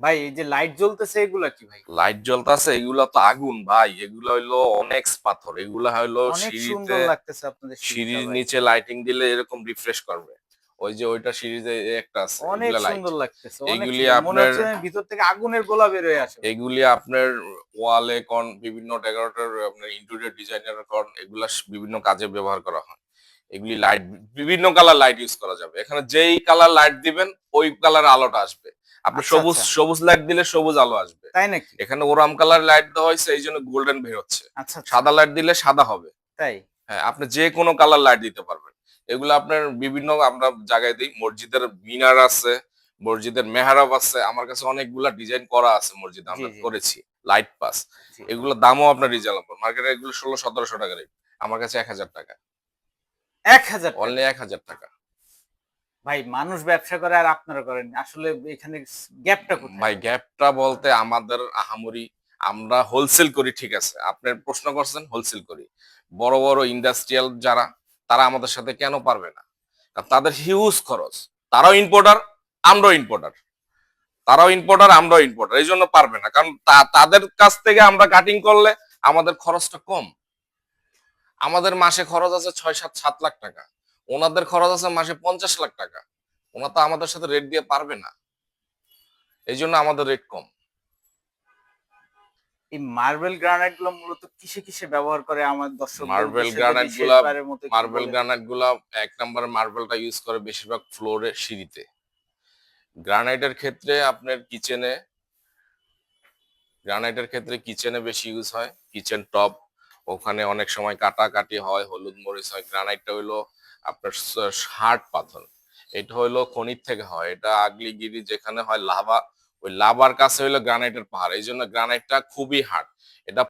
ভাই এই যে লাইট জ্বলতেছে এগুলা কি ভাই? লাইট জ্বলতেছে এগুলা তো আগুন ভাই। এগুলো হইল অনেক পাথর। এগুলা হইল সিঁড়িতে লাগতেছে আপনাদের সিঁড়ির নিচে লাইটিং দিলে এরকম রিফ্রেশ করবে। ওই যে ওইটা সিঁড়িতে একটা আছে অনেক সুন্দর লাগতেছে এগুলি আপনার- ভিতর থেকে আগুনের গোলা বের হয়ে আসে। এগুলি আপনার ওয়ালে কন বিভিন্ন ডেকোরেটর আপনার ইন্টেরিয়র ডিজাইনার কন এগুলা বিভিন্ন কাজে ব্যবহার করা হয়। এগুলি লাইট বিভিন্ন কালার লাইট ইউজ করা যাবে। এখানে যেই কালার লাইট দিবেন ওই কালার আলোটা আসবে। আপনি আচ্ছা, সবুজ আচ্ছা। সবুজ লাইট দিলে সবুজ আলো আসবে। তাই নাকি? এখানে ওরাম কালার লাইট দেওয়া হয়েছে এই জন্য গোল্ডেন বের হচ্ছে। আচ্ছা আচ্ছা, সাদা লাইট দিলে সাদা হবে। তাই? হ্যাঁ আপনি যে কোনো কালার লাইট দিতে পারবেন। এগুলো আপনার বিভিন্ন আমরা জায়গায় দিই মসজিদের মিনার আছে মসজিদের মেহরাব আছে আমার কাছে অনেকগুলা ডিজাইন করা আছে মসজিদ আমরা করেছি লাইট পাস জি। এগুলোর দামও আপনার রিজনেবল মার্কেটে এগুলো ষোলো সতেরোশো টাকা রেট আমার কাছে এক হাজার টাকা। এক হাজার। অনলি এক হাজার টাকা। ভাই, মানুষ ব্যবসা করে আর আপনারা করেন আসলে এখানে গ্যাপটা কোথায়? ভাই, গ্যাপটা বলতে আমাদের আহামরি আমরা হোলসেল করি, ঠিক আছে। আপনার প্রশ্ন করছেন হোলসেল করি। বড় বড় ইন্ডাস্ট্রিয়াল যারা, তারা আমাদের সাথে কেন পারবে না? তাদের হিউজ খরচ। তারাও ইম্পোর্টার আমরাও ইম্পোর্টার তারাও ইম্পোর্টার আমরাও ইম্পোর্টার এই জন্য পারবে না। কারণ তাদের কাছ থেকে আমরা কাটিং করলে আমাদের খরচটা কম। আমাদের মাসে খরচ আছে ছয়, সাত সাত লাখ টাকা। ওনাদের খরচ আছে মাসে পঞ্চাশ লাখ টাকা। ওনার তো আমাদের সাথে রেট দিয়ে পারবে না। এই জন্য আমাদের রেট কম। এই মার্বেল গ্রানাইটগুলো মূলত কিসে কিসে ব্যবহার করে আমার দর্শক Marble granite গুলা- মার্বেল গ্রানাইটগুলা এক নম্বর মার্বেলটা ইউজ করে বেশিরভাগ ফ্লোরে সিঁড়িতে। গ্রানাইটের ক্ষেত্রে আপনার কিচেনে গ্রানাইটের ক্ষেত্রে কিচেনে বেশি ইউজ হয়। কিচেন টপ ওখানে অনেক সময় কাটাকাটি হয় হলুদ মরিচ হয়। গ্রানাইটটা হইল আপনার হার্ট পাথর। এটা হইল খনির থেকে হয়। এটা আগলিগিরি যেখানে হয় লাভা, ওই লাভার কাছে হইল গ্রানাইটের পাহাড়। এই জন্য গ্রানাইটটা খুবই হার্ড। এটা